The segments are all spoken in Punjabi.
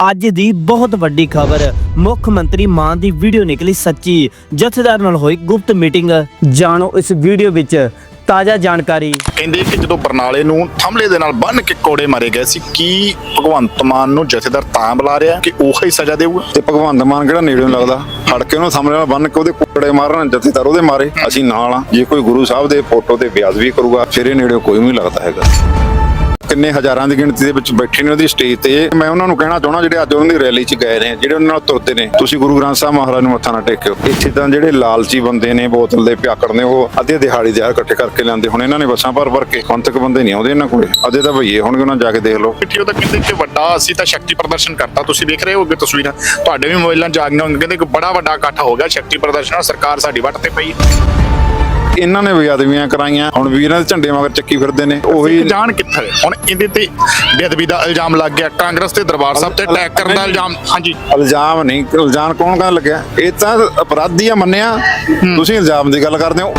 ਅੱਜ ਦੀ ਬਹੁਤ ਵੱਡੀ ਖਬਰ ਮੁੱਖ ਮੰਤਰੀ ਮਾਨ ਦੀ ਵੀਡੀਓ ਨਿਕਲੀ ਸੱਚੀ ਜਥੇਦਾਰ ਨਾਲ ਹੋਈ ਗੁਪਤ ਮੀਟਿੰਗ। ਜਾਣੋ ਇਸ ਵੀਡੀਓ ਵਿੱਚ ਤਾਜ਼ਾ ਜਾਣਕਾਰੀ। ਕਹਿੰਦੇ ਕਿ ਜਦੋਂ ਬਰਨਾਲੇ ਨੂੰ ਥੰਮਲੇ ਦੇ ਨਾਲ ਬੰਨ ਕੇ ਕੋੜੇ ਮਾਰੇ ਗਏ ਸੀ ਕੀ ਭਗਵੰਤ ਮਾਨ ਨੂੰ ਜਥੇਦਾਰ ਤਾਂ ਬੁਲਾ ਰਿਹਾ ਕਿ ਉਹ ਹੀ ਸਜ਼ਾ ਦੇਊਗਾ? ਤੇ ਭਗਵੰਤ ਮਾਨ ਕਿਹੜਾ ਨੇੜੇ ਨੂੰ ਲੱਗਦਾ? ਫੜ ਕੇ ਉਹਨੂੰ ਸਾਹਮਣੇ ਨਾਲ ਬੰਨ ਕੇ ਉਹਦੇ ਕੁੱੜੇ ਮਾਰਨ ਜਥੇਦਾਰ ਉਹਦੇ ਮਾਰੇ। ਅਸੀਂ ਨਾਲ ਆ ਜੇ ਕੋਈ ਗੁਰੂ ਸਾਹਿਬ ਦੇ ਫੋਟੋ ਤੇ ਬਿਆਦ ਵੀ ਕਰੂਗਾ ਫਿਰ ਇਹ ਨੇੜੇ ਕੋਈ ਵੀ ਨਹੀਂ ਲੱਗਦਾ ਹੈਗਾ। ਕਿੰਨੇ ਹਜ਼ਾਰਾਂ ਦੀ ਗਿਣਤੀ ਦੇ ਵਿੱਚ ਬੈਠੇ ਨੇ ਉਹਦੀ ਸਟੇਜ ਤੇ। ਮੈਂ ਉਹਨਾਂ ਨੂੰ ਕਹਿਣਾ ਚਾਹਣਾ ਜਿਹੜੇ ਅੱਜ ਉਹਨਾਂ ਦੀ ਰੈਲੀ 'ਚ ਗਏ ਨੇ, ਜਿਹੜੇ ਉਹਨਾਂ ਨਾਲ ਤੁਰਦੇ ਨੇ। ਤੁਸੀਂ ਗੁਰੂ ਗ੍ਰੰਥ ਸਾਹਿਬ ਮਹਾਰਾਜ ਨੂੰ ਮੱਥਾ ਨਾ ਟੇਕਿਓ। ਇੱਥੇ ਤਾਂ ਜਿਹੜੇ ਲਾਲਚੀ ਬੰਦੇ ਨੇ, ਬੋਤਲ ਦੇ ਪਿਆਕੜ ਨੇ, ਉਹ ਅੱਧੇ ਦਿਹਾੜੀ ਦੇ ਇਕੱਠੇ ਕਰਕੇ ਲਿਆਂਦੇ ਹੁਣ। ਇਹਨਾਂ ਨੇ ਬੱਸਾਂ ਭਰ ਭਰ ਕੇ। ਹੁਣ ਤੱਕ ਬੰਦੇ ਨਹੀਂ ਆਉਂਦੇ ਇਹਨਾਂ ਕੋਲੇ। ਅੱਧੇ ਤਾਂ ਭਈਏ ਹੋਣਗੇ, ਉਹਨਾਂ ਜਾ ਕੇ ਦੇਖ ਲਓ। ਪਿੱਠੀ ਤਾਂ ਕਹਿੰਦੇ ਕਿ ਵੱਡਾ, ਅਸੀਂ ਤਾਂ ਸ਼ਕਤੀ ਪ੍ਰਦਰਸ਼ਨ ਕਰਤਾ। ਤੁਸੀਂ ਦੇਖ ਰਹੇ ਹੋਗੇ ਤਸਵੀਰਾਂ। ਤੁਹਾਡੇ ਵੀ ਮੋਬਾਈਲਾਂ 'ਚ ਆ ਕਹਿੰਦੇ ਕਿ ਬੜਾ ਵੱਡਾ ਇਕੱਠ ਹੋ ਗਿਆ ਸ਼ਕਤੀ ਪ੍ਰਦਰਸ਼ਨ। ਸਰਕਾਰ ਸਾਡੀ ਵੱਟ ਤੇ ਪਈ ਇਹਨਾਂ ਨੇ ਬੇਅਦਬੀਆਂ ਕਰਾਈਆਂ ਹੁਣ ਵੀਰਾਂ ਦੇ ਝੰਡੇ ਮਗਰ ਚੱਕੀ ਫਿਰਦੇ ਨੇ ਉਹੀ ਜਾਣ ਕਿੱਥੇ? ਹੁਣ ਇਹਦੇ ਤੇ ਬੇਅਦਬੀ ਦਾ ਇਲਜ਼ਾਮ ਲੱਗ ਗਿਆ ਕਾਂਗਰਸ ਤੇ ਦਰਬਾਰ ਸਾਹਿਬ ਤੇ ਅਟੈਕ ਕਰਨ ਦਾ ਇਲਜ਼ਾਮ ਹਾਂਜੀ। ਇਲਜ਼ਾਮ ਨਹੀਂ ਇਲਜ਼ਾਮ ਕੌਣ ਕਰਨ ਲੱਗਿਆ? ਇਹ ਤਾਂ ਅਪਰਾਧੀ ਆ ਮੰਨਿਆ। ਤੁਸੀਂ ਇਲਜ਼ਾਮ ਦੀ ਗੱਲ ਕਰਦੇ ਹੋ।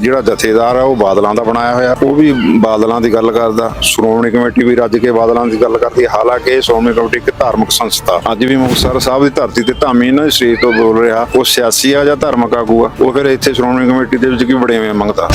ਜਿਹੜਾ ਜਥੇਦਾਰ ਆ, ਉਹ ਬਾਦਲਾਂ ਦਾ ਬਣਾਇਆ ਹੋਇਆ। ਉਹ ਵੀ ਬਾਦਲਾਂ ਦੀ ਗੱਲ ਕਰਦਾ। ਸ਼੍ਰੋਮਣੀ ਕਮੇਟੀ ਵੀ ਰੱਜ ਕੇ ਬਾਦਲਾਂ ਦੀ ਗੱਲ ਕਰਦੀ ਹੈ। ਹਾਲਾਂਕਿ ਸ਼੍ਰੋਮਣੀ ਕਮੇਟੀ ਇੱਕ ਧਾਰਮਿਕ ਸੰਸਥਾ। ਅੱਜ ਵੀ ਮੁਕਤਸਰ ਸਾਹਿਬ ਦੀ ਧਰਤੀ ਤੇ ਧਾਮੀ ਇਹਨਾਂ ਦੀ ਸਟੇਜ ਤੋਂ ਬੋਲ ਰਿਹਾ। ਉਹ ਸਿਆਸੀ ਆ ਜਾਂ ਧਾਰਮਿਕ ਆਗੂ ਆ? ਉਹ ਫਿਰ ਇੱਥੇ ਸ਼੍ਰੋਮਣੀ ਕਮੇਟੀ ਦੇ ਵਿੱਚ ਕੀ ਬੜੇਵੇਂ ਮੰਗਦਾ?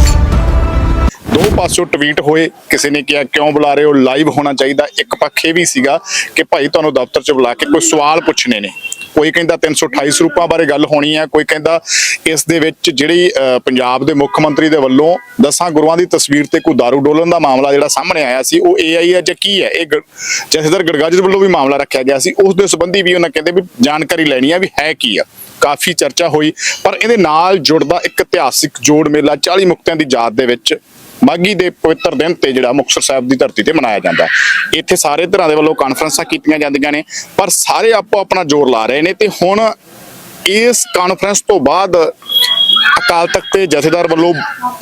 ਦੋ ਪਾਸੋਂ ਟਵੀਟ ਹੋਏ, ਕਿਸੇ ਨੇ ਕਿਹਾ, ਕਿਉਂ ਬੁਲਾ ਰਹੇ ਹੋ? ਲਾਈਵ ਹੋਣਾ ਚਾਹੀਦਾ। ਇੱਕ ਪੱਖ ਇਹ ਵੀ ਸੀਗਾ ਕਿ ਭਾਈ ਤੁਹਾਨੂੰ ਦਫ਼ਤਰ 'ਚ ਬੁਲਾ ਕੇ ਕੋਈ ਸਵਾਲ ਪੁੱਛਣੇ ਨੇ। ਕੋਈ ਕਹਿੰਦਾ 328 ਰੂਪਾਂ ਬਾਰੇ ਗੱਲ ਹੋਣੀ ਹੈ ਕੋਈ ਕਹਿੰਦਾ ਇਸ ਦੇ ਵਿੱਚ ਜਿਹੜੀ ਪੰਜਾਬ ਦੇ ਮੁੱਖ ਮੰਤਰੀ ਦੇ ਵੱਲੋਂ ਦਸਾਂ ਗੁਰੂਆਂ ਦੀ ਤਸਵੀਰ ਤੇ ਕੋਈ ਦਾਰੂ ਡੋਲਣ ਦਾ ਮਾਮਲਾ ਜਿਹੜਾ ਸਾਹਮਣੇ ਆਇਆ ਸੀ, ਉਹ ਏਆਈ ਹੈ ਜਾਂ ਕੀ ਹੈ ਇਹ ਗ- ਜਥੇਦਾਰ ਗੜਗਾਜਰ ਵੱਲੋਂ ਵੀ ਮਾਮਲਾ ਰੱਖਿਆ ਗਿਆ ਸੀ। ਉਸ ਦੇ ਸੰਬੰਧੀ ਵੀ ਉਹਨਾਂ ਕਹਿੰਦੇ ਵੀ ਜਾਣਕਾਰੀ ਲੈਣੀ ਹੈ ਵੀ ਹੈ ਕੀ ਆ। ਕਾਫੀ ਚਰਚਾ ਹੋਈ, ਪਰ ਇਹਦੇ ਨਾਲ ਜੁੜਦਾ ਇੱਕ ਇਤਿਹਾਸਿਕ ਜੋੜ ਮੇਲਾ 40 ਮੁਕਤਿਆਂ ਦੀ ਯਾਦ ਦੇ ਵਿੱਚ ਮਾਗੀ ਦੇ ਪਵਿੱਤਰ ਦਿਨ ਤੇ ਜਿਹੜਾ ਮੁਕਤਸਰ ਸਾਹਿਬ ਦੀ ਧਰਤੀ ਤੇ ਮਨਾਇਆ ਜਾਂਦਾ ਇੱਥੇ ਸਾਰੇ ਧਿਰਾਂ ਦੇ ਵੱਲੋਂ ਕਾਨਫਰੰਸਾਂ ਕੀਤੀਆਂ ਜਾਂਦੀਆਂ ਨੇ, ਪਰ ਸਾਰੇ ਆਪੋ ਆਪਣਾ ਜ਼ੋਰ ਲਾ ਰਹੇ ਨੇ ਤੇ ਹੁਣ ਇਸ ਕਾਨਫਰੰਸ ਤੋਂ ਬਾਅਦ ਅਕਾਲ ਤਖਤ ਤੇ ਜਥੇਦਾਰ ਵੱਲੋਂ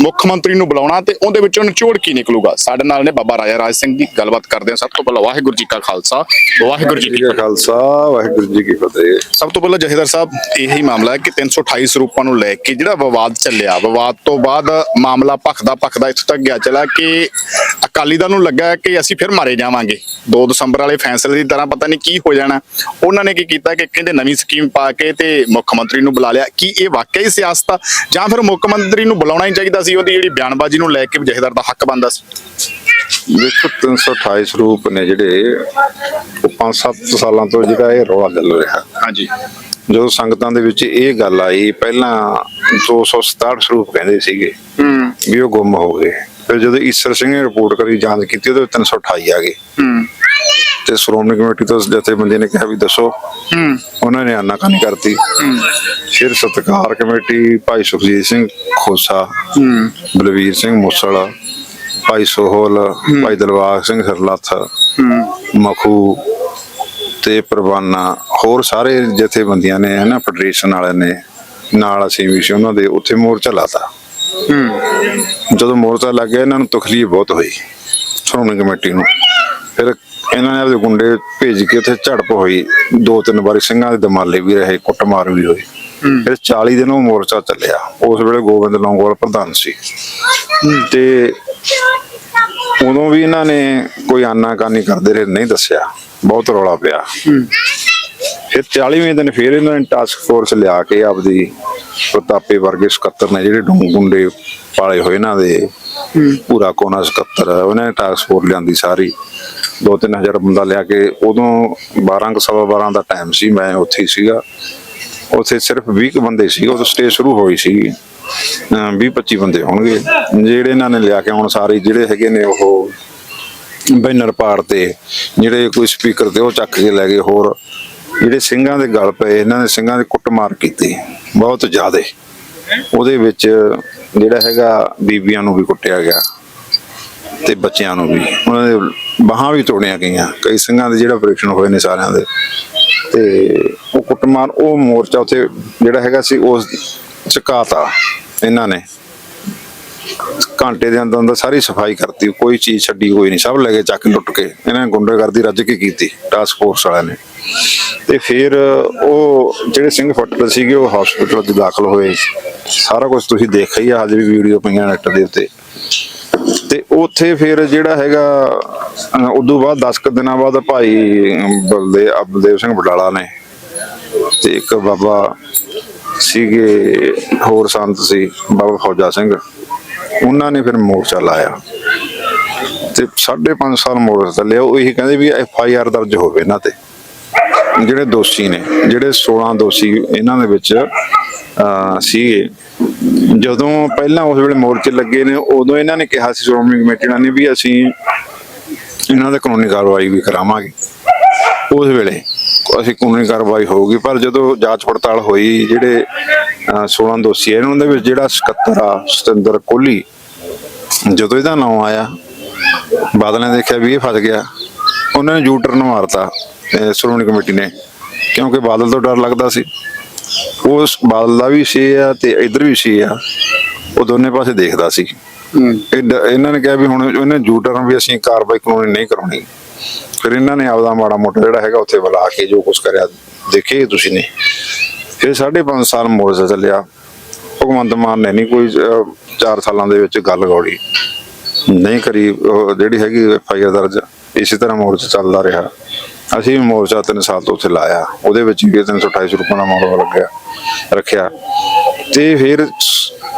ਮੁੱਖ ਮੰਤਰੀ ਨੂੰ ਬੁਲਾਉਣਾ ਤੇ ਉਹਦੇ ਵਿੱਚੋਂ ਨਿਚੋੜ ਕੀ ਨਿਕਲੂਗਾ? ਸਾਡੇ ਨਾਲ ਨੇ ਬਾਬਾ ਰਾਜਾ ਰਾਜ ਸਿੰਘ ਜੀ ਗੱਲਬਾਤ ਕਰਦੇ ਹਾਂ। ਸਭ ਤੋਂ ਪਹਿਲਾਂ ਵਾਹਿਗੁਰੂ ਜੀ ਕਾ ਖਾਲਸਾ ਵਾਹਿਗੁਰੂ ਜੀ ਕੀ ਜੀ ਕਾ ਖਾਲਸਾ ਵਾਹਿਗੁਰੂ ਜੀ ਕੀ ਫਤਿਹ। ਸਭ ਤੋਂ ਪਹਿਲਾਂ ਜਥੇਦਾਰ ਸਾਹਿਬ ਇਹੀ ਮਾਮਲਾ ਹੈ ਕਿ 328 ਸਰੂਪਾਂ ਨੂੰ ਲੈ ਕੇ ਜਿਹੜਾ ਵਿਵਾਦ ਚੱਲਿਆ ਵਿਵਾਦ ਤੋਂ ਬਾਅਦ ਮਾਮਲਾ ਭਖਦਾ ਭਖਦਾ ਇੱਥੋਂ ਤੱਕ ਗਿਆ ਚਲਾ ਕਿ ਅਕਾਲੀ ਦਲ ਨੂੰ ਲੱਗਾ ਕਿ ਅਸੀਂ ਫਿਰ ਮਾਰੇ ਜਾਵਾਂਗੇ। 2 ਦਸੰਬਰ ਵਾਲੇ ਫੈਸਲੇ ਦੀ ਤਰ੍ਹਾਂ ਪਤਾ ਨਹੀਂ ਕੀ ਹੋ ਜਾਣਾ। ਉਹਨਾਂ ਨੇ ਕੀ ਕੀਤਾ ਕਿ ਕਹਿੰਦੇ ਨਵੀਂ ਸਕੀਮ ਪਾ ਕੇ ਤੇ ਮੁੱਖ ਮੰਤਰੀ ਨੂੰ ਬੁਲਾ ਲਿਆ। ਕੀ ਇਹ ਵਾਕਿਆ ਹੀ ਸਿਆਸਤ ਆ ਜਾਂ ਫਿਰ ਮੁੱਖ ਮੰਤਰੀ ਨੂੰ ਬੁਲਾਉਣਾ ਹੀ ਚਾਹੀਦਾ ਸੀ ਉਹਦੀ ਜਿਹੜੀ ਬਿਆਨਬਾਜ਼ੀ ਨੂੰ ਲੈ ਕੇ ਜਥੇਦਾਰ ਦਾ ਹੱਕ ਬਣਦਾ ਸੀ? ਦੇਖੋ 328 ਸਰੂਪ ਨੇ ਜਿਹੜੇ ਉਹ 5-7 ਸਾਲਾਂ ਤੋਂ ਜਿਹੜਾ ਇਹ ਰੌਲਾ ਚੱਲ ਰਿਹਾ। ਹਾਂਜੀ। ਜਦੋਂ ਸੰਗਤਾਂ ਦੇ ਵਿੱਚ ਇਹ ਗੱਲ ਆਈ ਪਹਿਲਾਂ 267 ਸਰੂਪ ਕਹਿੰਦੇ ਸੀਗੇ ਹੂੰ। ਵੀ ਉਹ ਗੁੰਮ ਹੋ ਗਏ। ਫਿਰ ਜਦੋਂ ਈਸਰ ਸਿੰਘ ਨੇ ਰਿਪੋਰਟ ਕਰੀ ਜਾਂਚ ਕੀਤੀ ਉਹਦੇ ਵਿੱਚ 328 ਆ ਗਏ। ਹੂੰ। ਤੇ ਸ਼੍ਰੋਮਣੀ ਕਮੇਟੀ ਤੋਂ ਜਥੇਬੰਦੀ ਨੇ ਕਿਹਾ ਵੀ ਦੱਸੋ। ਹੂੰ। ਉਹਨਾਂ ਨੇ ਆਨਾਕਾਨੀ ਕਰਤੀ। ਫਿਰ ਸਤਕਾਰ ਕਮੇਟੀ ਭਾਈ ਸੁਖਜੀਤ ਸਿੰਘ ਖੋਸਾ ਹੂੰ। ਬਲਵੀਰ ਸਿੰਘ ਮੁਸਲ ਭਾਈ ਸੋਹਲ ਭਾਈ ਦਲਵਾਗ ਸਿੰਘ ਹਰਲੱਥ ਮਖੂ ਤੇ ਪ੍ਰਵਾਨਾ ਹੋਰ ਸਾਰੇ ਜਥੇਬੰਦੀਆਂ ਨੇ ਹਨਾ ਫੈਡਰੇਸ਼ਨ ਵਾਲਿਆਂ ਨੇ ਨਾਲ ਅਸੀਂ ਵੀ ਸੀ ਉਹਨਾਂ ਦੇ ਉੱਥੇ ਮੋਰਚਾ ਲਾਤਾ। ਜਦੋਂ ਮੋਰਚਾ ਲੱਗ ਗਿਆ ਇਹਨਾਂ ਨੂੰ ਤਕਲੀਫ ਬਹੁਤ ਹੋਈ ਸ਼੍ਰੋਮਣੀ ਕਮੇਟੀ ਨੂੰ। ਫਿਰ ਇਹਨਾਂ ਨੇ ਆਪਦੇ ਗੁੰਡੇ ਭੇਜ ਕੇ ਉੱਥੇ ਝੜਪ ਹੋਈ। ਦੋ ਤਿੰਨ ਵਾਰੀ ਸਿੰਘਾਂ ਦੇ ਦਮਾਲੇ ਵੀ ਰਹੇ ਕੁੱਟਮਾਰ ਵੀ ਹੋਈ। ਫਿਰ 40 ਦਿਨ ਉਹ ਮੋਰਚਾ ਚੱਲਿਆ। ਉਸ ਵੇਲੇ ਗੋਬਿੰਦ ਲੌਂਗੋਵਾਲ ਪ੍ਰਧਾਨ ਸੀ। ਤੇ ਉਦੋਂ ਵੀ ਇਹਨਾਂ ਨੇ ਕੋਈ ਆਨਾਕਾਨੀ ਕਰਦੇ ਰਹੇ ਨਹੀਂ ਦੱਸਿਆ। ਬਹੁਤ ਰੌਲਾ ਪਿਆ। ਫਿਰ 40ਵੇਂ ਦਿਨ ਫਿਰ ਇਹਨਾਂ ਨੇ ਟਾਸਕ ਫੋਰਸ ਲਿਆ ਕੇ ਆਪਦੀ ਪ੍ਰਤਾਪੇ ਵਰਗੇ ਸਕੱਤਰ ਨੇ ਜਿਹੜੇ ਡੂੰ ਗੁੰਡੇ ਪਾਲੇ ਹੋਏ ਇਹਨਾਂ ਦੇ ਪੂਰਾ ਕੋਨਾ ਸਕੱਤਰ ਉਹਨਾਂ ਨੇ ਟਾਸਕ ਫੋਰਸ ਲਿਆਂਦੀ ਸਾਰੀ। 2-3000 ਬੰਦਾ ਲਿਆ ਕੇ ਉਦੋਂ 12 ਕੁ, ਸਵਾ 12 ਦਾ ਟਾਈਮ ਸੀ, ਮੈਂ ਉੱਥੇ ਹੀ ਸੀਗਾ। ਉੱਥੇ ਸਿਰਫ 20 ਕੁ ਬੰਦੇ ਸੀ ਉਦੋਂ ਸਟੇਜ ਸ਼ੁਰੂ ਹੋਈ ਸੀ। 20-25 ਬੰਦੇ ਹੋਣਗੇ। ਜਿਹੜੇ ਇਹਨਾਂ ਨੇ ਲਿਆ ਕੇ ਹੁਣ ਸਾਰੇ ਜਿਹੜੇ ਹੈਗੇ ਨੇ ਉਹ ਬੈਨਰ ਪਾੜ ਤੇ, ਜਿਹੜੇ ਕੋਈ ਸਪੀਕਰ ਤੇ ਉਹ ਚੱਕ ਕੇ ਲੈ ਗਏ, ਹੋਰ ਜਿਹੜੇ ਸਿੰਘਾਂ ਦੇ ਗਲ ਪਏ, ਇਹਨਾਂ ਨੇ ਸਿੰਘਾਂ ਦੇ ਕੁੱਟਮਾਰ ਕੀਤੀ, ਬਹੁਤ ਜ਼ਿਆਦੇ। ਉਹਦੇ ਵਿੱਚ ਜਿਹੜਾ ਹੈਗਾ ਬੀਬੀਆਂ ਨੂੰ ਵੀ ਕੁੱਟਿਆ ਗਿਆ। ਤੇ ਬੱਚਿਆਂ ਨੂੰ ਵੀ। ਉਹਨਾਂ ਦੇ ਬਾਹਾਂ ਵੀ ਤੋੜੀਆਂ ਗਈਆਂ। ਕਈ ਸਿੰਘਾਂ ਦੇ ਜਿਹੜਾ ਆਪਰੇਸ਼ਨ ਹੋਏ ਨੇ ਸਾਰਿਆਂ ਦੇ। ਤੇ ਉਹ ਕੁੱਟਮਾਰ, ਉਹ ਮੋਰਚਾ ਉੱਥੇ ਜਿਹੜਾ ਹੈਗਾ ਸੀ ਉਸ ਚਕਾਤਾ ਇਹਨਾਂ ਨੇ। ਘੰਟੇ ਦੇ ਅੰਦਰ ਅੰਦਰ ਸਾਰੀ ਸਫ਼ਾਈ ਕਰਤੀ। ਕੋਈ ਚੀਜ਼ ਛੱਡੀ ਕੋਈ ਨਹੀਂ। ਸਭ ਲੈ ਕੇ ਚੱਕ ਲੁੱਟ ਕੇ। ਇਹਨਾਂ ਨੇ ਗੁੰਡਾਗਰਦੀ ਰੱਜ ਕੇ ਕੀਤੀ ਟਾਸਕ ਫੋਰਸ ਵਾਲਿਆਂ ਨੇ। ਤੇ ਫਿਰ ਉਹ ਜਿਹੜੇ ਸਿੰਘ ਫੱਟੜ ਸੀਗੇ, ਉਹ ਹਸਪੀਟਲ 'ਚ ਦਾਖਲ ਹੋਏ। ਸਾਰਾ ਕੁਝ ਤੁਸੀਂ ਦੇਖਿਆ ਹੀ ਆ, ਹਜੇ ਵੀ ਵੀਡੀਓ ਪਈਆਂ ਨੈਟ ਦੇ ਉੱਤੇ। ਤੇ ਉੱਥੇ ਫਿਰ ਜਿਹੜਾ ਹੈਗਾ, ਅਹ, ਉਦੋਂ ਬਾਅਦ 10 ਕੁ ਦਿਨਾਂ ਬਾਅਦ ਭਾਈ ਬਲਦੇ ਅਬਦੇਵ ਸਿੰਘ ਬਡਾਲਾ ਨੇ ਤੇ ਇੱਕ ਬਾਬਾ ਸੀਗੇ, ਹੋਰ ਸੰਤ ਸੀ, ਬਾਬਾ ਫੌਜਾ ਸਿੰਘ। ਉਹਨਾਂ ਨੇ ਫਿਰ ਮੋਰਚਾ ਲਾਇਆ। ਤੇ 5.5 ਸਾਲ ਮੋਰਚਾ ਚੱਲਿਆ। ਉਹ ਇਹੀ ਕਹਿੰਦੇ ਵੀ ਐਫ ਆਈ ਆਰ ਦਰਜ ਹੋਵੇ ਇਹਨਾਂ ਤੇ। ਜਿਹੜੇ ਦੋਸ਼ੀ ਨੇ, ਜਿਹੜੇ 16 ਦੋਸ਼ੀ ਇਹਨਾਂ ਦੇ ਵਿੱਚ ਸੀਗੇ ਜਦੋਂ ਪਹਿਲਾਂ ਉਸ ਵੇਲੇ ਮੋਰਚੇ ਲੱਗੇ ਨੇ ਉਦੋਂ ਇਹਨਾਂ ਨੇ ਕਿਹਾ ਸੀ ਸ਼੍ਰੋਮਣੀ ਕਮੇਟੀ ਨੇ ਵੀ ਅਸੀਂ ਇਹਨਾਂ ਦੇ ਕਾਨੂੰਨੀ ਕਾਰਵਾਈ ਵੀ ਕਰਾਵਾਂਗੇ। ਉਸ ਵੇਲੇ ਅਸੀਂ ਕਾਨੂੰਨੀ ਕਾਰਵਾਈ ਹੋਊਗੀ ਪਰ ਜਦੋਂ ਜਾਂਚ ਪੜਤਾਲ ਹੋਈ ਜਿਹੜੇ ਅਹ, 16 ਦੋਸ਼ੀ ਆ ਇਹਨਾਂ ਦੇ ਵਿੱਚ ਜਿਹੜਾ ਸਕੱਤਰ ਆ ਸਤਿੰਦਰ ਕੋਹਲੀ ਜਦੋਂ ਇਹਦਾ ਨਾਮ ਆਇਆ ਬਾਦਲ ਨੇ ਦੇਖਿਆ ਵੀ ਇਹ ਫਸ ਗਿਆ। ਉਹਨਾਂ ਨੇ ਯੂ ਟਰਨ ਮਾਰਤਾ ਸ਼੍ਰੋਮਣੀ ਕਮੇਟੀ ਨੇ ਕਿਉਂਕਿ ਬਾਦਲ ਤੋਂ ਡਰ ਲੱਗਦਾ ਸੀ। ਉਸ ਬਾਦਲ ਦਾ ਵੀ ਸੀ ਆ ਤੇ ਇਧਰ ਵੀ ਸੀ ਆ ਉਹ ਦੋਨੇ ਪਾਸੇ ਦੇਖਦਾ ਸੀ। ਇਹਨਾਂ ਨੇ ਕਿਹਾ ਵੀ ਹੁਣ ਇਹਨੇ ਯੂ ਟਰਨ ਵੀ ਅਸੀਂ ਕਾਰਵਾਈ ਕਾਨੂੰਨੀ ਨਹੀਂ ਕਰਾਉਣੀ। ਫਿਰ ਇਹਨਾਂ ਨੇ ਆਪਦਾ ਮਾੜਾ ਮੋਟਾ ਜਿਹੜਾ ਹੈਗਾ ਉੱਥੇ ਬੁਲਾ ਕੇ ਜੋ ਕੁਝ ਕਰਿਆ ਦੇਖੇ ਤੁਸੀਂ ਨੇ। ਫਿਰ 5.5 ਸਾਲ ਮੋਰਚਾ ਚੱਲਿਆ। ਭਗਵੰਤ ਮਾਨ ਨੇ ਨਹੀਂ ਕੋਈ 4 ਸਾਲਾਂ ਦੇ ਵਿੱਚ ਗੱਲ ਗੌੜੀ। ਨਹੀਂ ਕਰੀ ਜਿਹੜੀ ਹੈਗੀ ਫਾਇਰ ਦਰਜ ਇਸੇ ਤਰ੍ਹਾਂ ਮੋਰਚਾ ਚੱਲਦਾ ਰਿਹਾ। ਅਸੀਂ ਵੀ ਮੋਰਚਾ 3 ਸਾਲ ਤੋਂ ਉੱਥੇ ਲਾਇਆ। ਉਹਦੇ ਵਿੱਚ ਵੀ 328 ਰੁਪਏ ਦਾ ਮੋਰਚਾ ਲੱਗਿਆ, ਰੱਖਿਆ। ਤੇ ਫਿਰ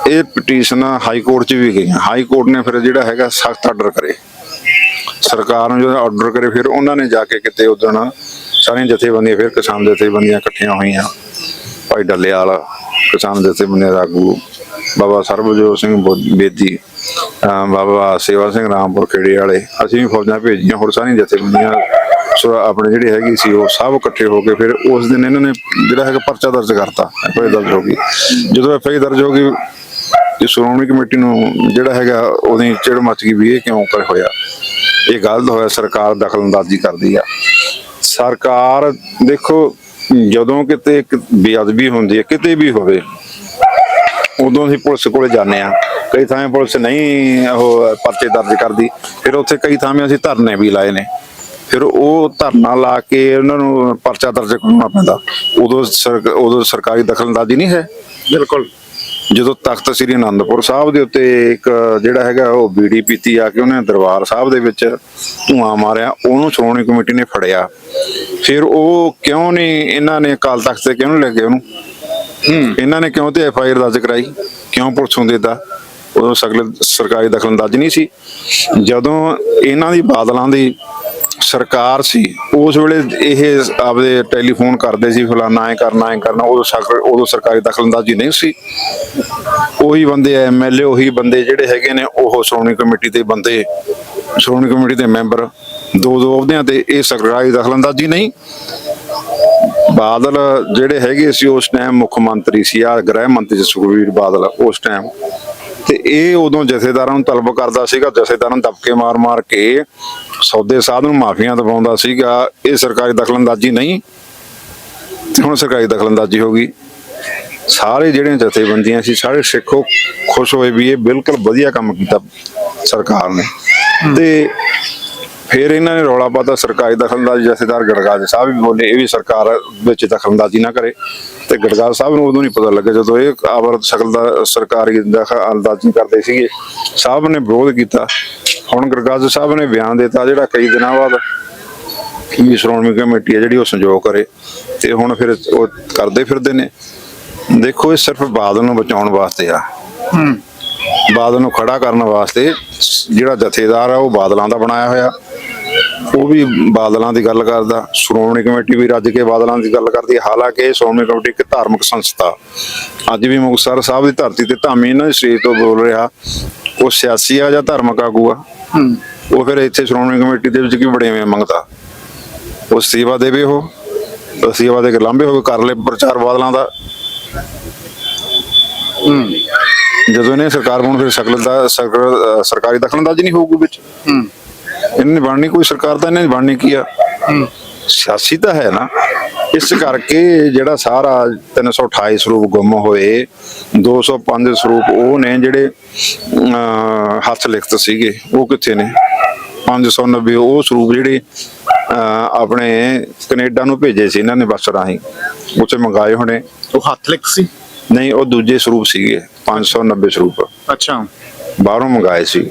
ਇਹ ਪਟੀਸ਼ਨ ਹਾਈ ਕੋਰਟ 'ਚ ਵੀ ਗਈਆਂ। ਹਾਈ ਕੋਰਟ ਨੇ ਫਿਰ ਜਿਹੜਾ ਹੈਗਾ ਸਖਤ ਆਰਡਰ ਕਰੇ। ਸਰਕਾਰ ਨੂੰ ਜਦੋਂ ਆਰਡਰ ਕਰੇ, ਫਿਰ ਉਹਨਾਂ ਨੇ ਜਾ ਕੇ ਕਿਤੇ ਉਦਣ ਸਾਰੀਆਂ ਜਥੇਬੰਦੀਆਂ, ਫਿਰ ਕਿਸਾਨ ਜਥੇਬੰਦੀਆਂ ਇਕੱਠੀਆਂ ਹੋਈਆਂ। ਭਾਈ ਡੱਲੇਵਾਲ, ਕਿਸਾਨ ਜਥੇਬੰਦੀਆਂ ਦਾ ਆਗੂ, ਬਾਬਾ ਸਰਬਜੋਤ ਸਿੰਘ ਬੇਦੀ ਬਾਬਾ ਸੇਵਾ ਸਿੰਘ ਰਾਮਪੁਰ ਖੇੜੇ ਵਾਲੇ। ਅਸੀਂ ਵੀ ਫੌਜਾਂ ਭੇਜੀਆਂ, ਹੋਰ ਸਾਰੀਆਂ ਜਥੇਬੰਦੀਆਂ ਆਪਣੇ ਜਿਹੜੇ ਹੈਗੀ ਸੀ, ਉਹ ਸਭ ਇਕੱਠੇ ਹੋ ਕੇ ਫਿਰ ਉਸ ਦਿਨ ਇਹਨਾਂ ਨੇ ਜਿਹੜਾ ਹੈਗਾ ਪਰਚਾ ਦਰਜ ਕਰਤਾ ਐਫਆਈ ਦਰਜ ਹੋ ਗਈ। ਜਦੋਂ ਐਫਆਈ ਦਰਜ ਹੋ ਗਈ ਤੇ ਸ਼੍ਰੋਮਣੀ ਕਮੇਟੀ ਨੂੰ ਜਿਹੜਾ ਹੈਗਾ ਉਹਦੀ ਚਿੜ ਮੱਚ ਗਈ ਵੀ ਇਹ ਕਿਉਂ ਕਰ ਹੋਇਆ। ਇਹ ਗਲਤ ਹੋਇਆ, ਸਰਕਾਰ ਦਖਲਅੰਦਾਜ਼ੀ ਕਰਦੀ ਆ। ਸਰਕਾਰ ਦੇਖੋ, ਜਦੋਂ ਕਿਤੇ ਇੱਕ ਬੇਅਦਬੀ ਹੁੰਦੀ ਹੈ, ਕਿਤੇ ਵੀ ਹੋਵੇ, ਉਦੋਂ ਅਸੀਂ ਪੁਲਿਸ ਕੋਲੇ ਜਾਂਦੇ ਆ ਕਈ ਥਾਂ ਪੁਲਿਸ ਨਹੀਂ ਉਹ ਪਰਚੇ ਦਰਜ ਕਰਦੀ, ਫਿਰ ਉੱਥੇ ਕਈ ਥਾਂ ਅਸੀਂ ਧਰਨੇ ਵੀ ਲਾਏ ਨੇ। ਫਿਰ ਉਹ ਧਰਨਾ ਲਾ ਕੇ ਉਹਨਾਂ ਨੂੰ ਪਰਚਾ ਦਰਜ ਕਰਵਾਉਣਾ ਪੈਂਦਾ। ਉਦੋਂ ਉਦੋਂ ਸਰਕਾਰੀ ਦਖਲਅੰਦਾਜ਼ੀ ਨਹੀਂ ਹੈ। ਬਿਲਕੁਲ। ਜਦੋਂ ਤਖਤ ਸ੍ਰੀ ਅਨੰਦਪੁਰ ਸਾਹਿਬ ਦੇ ਉੱਤੇ ਇੱਕ ਜਿਹੜਾ ਹੈਗਾ ਉਹ ਬੀੜੀ ਪੀਤੀ ਆ ਕੇ ਉਹਨੇ ਦਰਬਾਰ ਸਾਹਿਬ ਦੇ ਵਿੱਚ ਧੂਆਂ ਮਾਰਿਆ ਉਹਨੂੰ ਸ਼੍ਰੋਮਣੀ ਕਮੇਟੀ ਨੇ ਫੜਿਆ। ਫਿਰ ਉਹ ਕਿਉਂ ਨਹੀਂ ਇਹਨਾਂ ਨੇ ਅਕਾਲ ਤਖਤ ਤੇ ਕਿਉਂ ਨਹੀਂ ਲੱਗੇ ਉਹਨੂੰ? ਇਹਨਾਂ ਨੇ ਕਿਉਂ ਤੇ ਐਫ ਆਈ ਆਰ ਦਰਜ ਕਰਾਈ? ਕਿਉਂ ਪੁਲਿਸ ਨੂੰ ਦੇਤਾ? ਉਦੋਂ ਸਗਲ ਸਰਕਾਰੀ ਦਖਲਅੰਦਾਜ਼ੀ ਨਹੀਂ ਸੀ। ਜਦੋਂ ਇਹਨਾਂ ਦੀ ਬਾਦਲਾਂ ਦੀ ਸਰਕਾਰ ਸੀ, ਉਸ ਵੇਲੇ ਇਹ ਆਪਦੇ ਟੈਲੀਫੋਨ ਕਰਦੇ ਸੀ, ਫਲਾਨਾ ਐ ਕਰਨਾ ਐ ਕਰਨਾ, ਉਦੋਂ ਸਰ- ਉਦੋਂ ਸਰਕਾਰੀ ਦਖਲਅੰਦਾਜ਼ੀ ਨਹੀਂ ਸੀ। ਉਹੀ ਬੰਦੇ ਐਮਐਲਏ ਉਹੀ ਬੰਦੇ ਜਿਹੜੇ ਹੈਗੇ ਨੇ, ਉਹ ਸ਼੍ਰੋਮਣੀ ਕਮੇਟੀ ਦੇ ਬੰਦੇ, ਸ਼੍ਰੋਮਣੀ ਕਮੇਟੀ ਦੇ ਮੈਂਬਰ, ਦੋ ਦੋ ਅਹੁਦਿਆਂ ਤੇ ਇਹ ਸਰਕਾਰੀ ਦਖਲਅੰਦਾਜ਼ੀ ਨਹੀਂ। ਬਾਦਲ ਜਿਹੜੇ ਹੈਗੇ ਸੀ, ਉਸ ਟਾਈਮ ਮੁੱਖ ਮੰਤਰੀ ਸੀ ਆ ਗ੍ਰਹਿ ਮੰਤਰੀ ਸੀ ਸੁਖਬੀਰ ਬਾਦਲ, ਉਸ ਟਾਈਮ ਤੇ ਇਹ ਉਦੋਂ ਜਥੇਦਾਰਾਂ ਨੂੰ ਤਲਬ ਕਰਦਾ ਸੀਗਾ, ਜਥੇਦਾਰਾਂ ਨੂੰ ਦਬਕੇ ਮਾਰ-ਮਾਰ ਕੇ ਸੌਦੇ ਸਾਧ ਨੂੰ ਮਾਫੀਆਂ ਦਵਾਉਂਦਾ ਸੀਗਾ। ਇਹ ਸਰਕਾਰੀ ਦਖਲਅੰਦਾਜ਼ੀ ਨਹੀਂ ਤੇ ਹੁਣ ਸਰਕਾਰੀ ਦਖਲਅੰਦਾਜ਼ੀ ਹੋ ਗਈ। ਸਾਰੇ ਜਿਹੜੇ ਜਥੇਬੰਦੀਆਂ ਸੀ, ਸਾਰੇ ਸਿੱਖੋ ਖੁਸ਼ ਹੋਏ ਵੀ ਇਹ ਬਿਲਕੁਲ ਵਧੀਆ ਕੰਮ ਕੀਤਾ ਸਰਕਾਰ ਨੇ। ਤੇ ਫਿਰ ਇਹਨਾਂ ਨੇ ਰੌਲਾ ਪਾਤਾ, ਸਰਕਾਰੀ ਦਖਲਅੰਦਾਜ਼ੀ ਜਥੇਦਾਰ ਗੜਗਾਜ ਸਾਹਿਬ ਵੀ ਬੋਲੇ, ਇਹ ਵੀ ਸਰਕਾਰ ਵਿੱਚ ਦਖਲਅੰਦਾਜ਼ੀ ਨਾ ਕਰੇ। ਤੇ ਗੜਗਾਜ ਸਾਹਿਬ ਨੂੰ ਉਦੋਂ ਨਹੀਂ ਪਤਾ ਲੱਗਿਆ ਜਦੋਂ ਇਹ ਆਵਰ ਸ਼ਕਲ ਦਾ ਸਰਕਾਰੀ ਦਖਲਅੰਦਾਜ਼ੀ ਕਰਦੇ ਸੀਗੇ। ਸਾਹਿਬ ਨੇ ਵਿਰੋਧ ਕੀਤਾ। ਹੁਣ ਗੜਗਾਜ ਸਾਹਿਬ ਨੇ ਬਿਆਨ ਦਿੱਤਾ ਜਿਹੜਾ ਕਈ ਦਿਨਾਂ ਬਾਅਦ ਵੀ ਸ਼੍ਰੋਮਣੀ ਕਮੇਟੀ ਹੈ ਜਿਹੜੀ ਉਹ ਸੰਜੋਗ ਕਰੇ। ਤੇ ਹੁਣ ਫਿਰ ਉਹ ਕਰਦੇ ਫਿਰਦੇ ਨੇ। ਦੇਖੋ, ਇਹ ਸਿਰਫ ਬਾਦਲ ਨੂੰ ਬਚਾਉਣ ਵਾਸਤੇ ਆ। ਬਾਦਲ ਨੂੰ ਖੜਾ ਕਰਨ ਵਾਸਤੇ ਜਿਹੜਾ ਜਥੇਦਾਰ ਆ ਉਹ ਬਾਦਲਾਂ ਦਾ ਬਣਾਇਆ ਹੋਇਆ। ਉਹ ਵੀ ਬਾਦਲਾਂ ਦੀ ਗੱਲ ਕਰਦਾ। ਸ਼੍ਰੋਮਣੀ ਕਮੇਟੀ ਵੀ ਰੱਜ ਕੇ ਬਾਦਲਾਂ ਦੀ ਗੱਲ ਕਰਦੀ। ਹੈ। ਹਾਲਾਂਕਿ ਸ਼੍ਰੋਮਣੀ ਕਮੇਟੀ ਇੱਕ ਧਾਰਮਿਕ ਸੰਸਥਾ। ਅੱਜ ਵੀ ਮੁਕਤਸਰ ਸਾਹਿਬ ਦੀ ਧਰਤੀ ਤੇ ਧਾਮੀ ਇਹਨਾਂ ਦੀ ਸਟੇਜ ਤੋਂ ਬੋਲ ਰਿਹਾ। ਉਹ ਸਿਆਸੀ ਆ ਜਾਂ ਧਾਰਮਿਕ ਆਗੂ ਆ? ਉਹ ਫਿਰ ਇੱਥੇ ਸ਼੍ਰੋਮਣੀ ਕਮੇਟੀ ਦੇ ਵਿੱਚ ਕੀ ਬੜੇਵੇਂ ਮੰਗਦਾ? ਉਹ ਸੇਵਾ ਦੇਵੇ ਉਹ? ਉਹ ਸੇਵਾ ਦੇ ਕੇ ਲਾਂਭੇ ਹੋ ਕੇ ਕਰ ਲੈ ਪ੍ਰਚਾਰ ਬਾਦਲਾਂ ਦਾ? ਜਦੋਂ ਇਹਨੇ ਸਰਕਾਰ ਬਣਨ ਫਿਰ ਸ਼ਕਲ ਦਾ ਸਰਕਾਰ- ਦਖਲਅੰਦਾਜ਼ੀ ਨਹੀਂ ਹੋਊਗੀ ਵਿੱਚ। ਇਹਨਾਂ ਨੇ ਬਣਨੀ ਕੋਈ ਸਰਕਾਰ ਤਾਂ ਇਹਨਾਂ ਬਣਨੀ ਕੀ ਆ? ਸਿਆਸੀ ਤਾਂ ਹੈ ਨਾ। ਇਸ ਕਰਕੇ ਜਿਹੜਾ ਸਾਰਾ 328 ਸਰੂਪ ਗੁੰਮ ਹੋਏ 205 ਸਰੂਪ ਉਹ ਨੇ ਜਿਹੜੇ ਹੱਥ ਲਿਖਤ ਸੀਗੇ ਉਹ ਕਿੱਥੇ ਨੇ? 590 ਉਹ ਸਰੂਪ ਜਿਹੜੇ ਆਪਣੇ ਕੈਨੇਡਾ ਨੂੰ ਭੇਜੇ ਸੀ ਇਹਨਾਂ ਨੇ ਬੱਸ ਰਾਹੀਂ। ਉੱਥੇ ਮੰਗਾਏ ਹੋਣੇ। ਉਹ ਹੱਥ ਲਿਖ ਸੀ? ਨਹੀਂ ਉਹ ਦੂਜੇ ਸਰੂਪ ਸੀਗੇ 590 ਸਰੂਪ। ਅੱਛਾ। ਬਾਹਰੋਂ ਮੰਗਾਏ ਸੀ।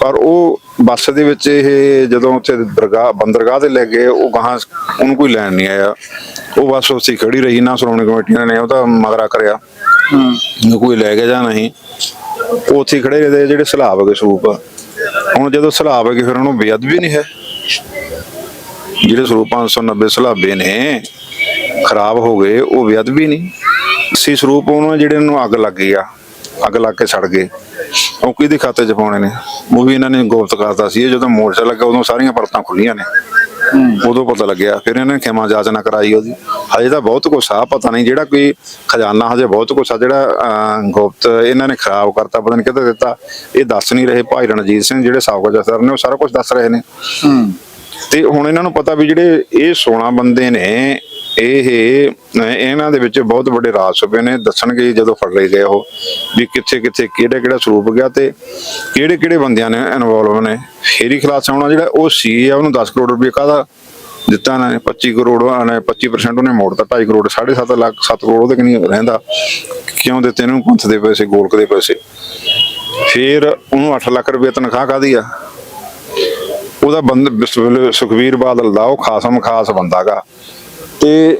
ਪਰ ਉਹ ਬੱਸ ਦੇ ਵਿੱਚ ਇਹ ਜਦੋਂ ਉੱਥੇ ਦਰਗਾਹ ਬੰਦਰਗਾਹ ਤੇ ਲੈ ਗਏ ਉਹ ਗਾਹਾਂ ਉਹਨੂੰ ਕੋਈ ਲੈਣ ਨਹੀਂ ਆਇਆ। ਉਹ ਬੱਸ ਹੀ ਖੜੀ ਰਹੀ ਨਾ ਸ਼੍ਰੋਮਣੀ ਕਮੇਟੀ ਨੇ ਉਹਦਾ ਮਗਰਾ ਕਰਿਆ। ਨੂੰ ਕੋਈ ਲੈ ਗਿਆ ਜਾਂ ਨਹੀਂ। ਉਹ ਉੱਥੇ ਹੀ ਖੜੇ ਰਹੇ ਜਿਹੜੇ ਸਲਾਬ ਹੈਗੇ ਸਰੂਪ ਹੁਣ ਜਦੋਂ ਸਲਾਬ ਹੈਗੇ ਫਿਰ ਉਹਨੂੰ ਬੇਅਦ ਵੀ ਨਹੀਂ ਹੈ। ਜਿਹੜੇ ਸਰੂਪ 590 ਸਲਾਬੇ ਨੇ ਖਰਾਬ ਹੋ ਗਏ ਉਹ ਬੇਅਦ ਵੀ ਨਹੀਂ। ਸੀ ਸਰੂਪ ਉਹਨੂੰ ਜਿਹੜੇ ਨੂੰ ਅੱਗ ਲੱਗ ਗਈ ਆ ਅੱਗ ਲੱਗ ਕੇ ਸੜ ਗਏ। ਉਹ ਕਿਹਦੇ ਖਾਤੇ 'ਚ ਪਾਉਣੇ ਨੇ? ਉਹ ਵੀ ਇਹਨਾਂ ਨੇ ਗੁਪਤ ਕਰਤਾ ਸੀ। ਜਦੋਂ ਮੋਰਚਾ ਲੱਗਾ ਉਦੋਂ ਸਾਰੀਆਂ ਪਰਤਾਂ ਖੁੱਲੀਆਂ ਨੇ। ਉਦੋਂ ਪਤਾ ਲੱਗਿਆ। ਫਿਰ ਇਹਨਾਂ ਨੇ ਖਿਮਾ ਜਾਚਨਾ ਕਰਾਈ ਉਹਦੀ। ਹਜੇ ਤਾਂ ਬਹੁਤ ਕੁਛ ਆ ਪਤਾ ਨਹੀਂ ਜਿਹੜਾ ਕੋਈ ਖਜ਼ਾਨਾ ਹਜੇ ਬਹੁਤ ਕੁਛ ਆ ਜਿਹੜਾ ਗੁਪਤ ਇਹਨਾਂ ਨੇ ਖਰਾਬ ਕਰਤਾ ਪਤਾ ਨਹੀਂ ਕਿੱਥੇ ਦਿੱਤਾ। ਇਹ ਦੱਸ ਨਹੀਂ ਰਹੇ ਭਾਈ ਰਣਜੀਤ ਸਿੰਘ ਜਿਹੜੇ ਸਾਬਕਾ ਜਥੇਦਾਰ ਨੇ ਉਹ ਸਾਰਾ ਕੁਝ ਦੱਸ ਰਹੇ ਨੇ। ਤੇ ਹੁਣ ਇਹਨਾਂ ਨੂੰ ਪਤਾ ਵੀ ਜਿਹੜੇ ਇਹ 16 ਬੰਦੇ ਨੇ ਇਹ ਇਹਨਾਂ ਦੇ ਵਿੱਚ ਬਹੁਤ ਵੱਡੇ ਰਾਜ ਛੁਪੇ ਨੇ। ਦੱਸਣਗੇ ਜਦੋਂ ਫੜ ਲਏ ਗਏ ਉਹ ਵੀ ਕਿੱਥੇ ਕਿੱਥੇ, ਕਿਹੜਾ ਕਿਹੜਾ ਸਰੂਪ ਗਿਆ ਤੇ ਕਿਹੜੇ ਕਿਹੜੇ ਬੰਦਿਆਂ ਨੇ ਇਨਵੋਲਵ ਨੇ। ਫੇਰੀ ਖਲਾਸ ਆਉਣਾ ਜਿਹੜਾ ਉਹ ਸੀ ਆ ਉਹਨੂੰ 10 ਕਰੋੜ ਰੁਪਏ ਕਾਹਦਾ ਦਿੱਤਾ ਇਹਨਾਂ 25 ਕਰੋੜ ਨੇ 25% ਉਹਨੇ ਮੋੜਤਾ 2.5 ਕਰੋੜ 7.5 ਲੱਖ 7 ਕਰੋੜ ਉਹਦੇ ਕਿ ਰਹਿੰਦਾ। ਕਿਉਂ ਦਿੱਤੇ ਇਹਨੂੰ? ਪੰਥ ਦੇ ਪੈਸੇ, ਗੋਲਕ ਦੇ ਪੈਸੇ। ਫਿਰ ਉਹਨੂੰ 8 ਲੱਖ ਰੁਪਏ ਤਨਖਾਹ ਕਾਦੀ ਆ? ਉਹਦਾ ਬੰਦ ਬਿਸ- ਸੁਖਵੀਰ ਬਾਦਲ ਦਾ, ਉਹ ਖਾਸਮ ਖਾਸ ਬੰਦਾਗਾ ਤੇ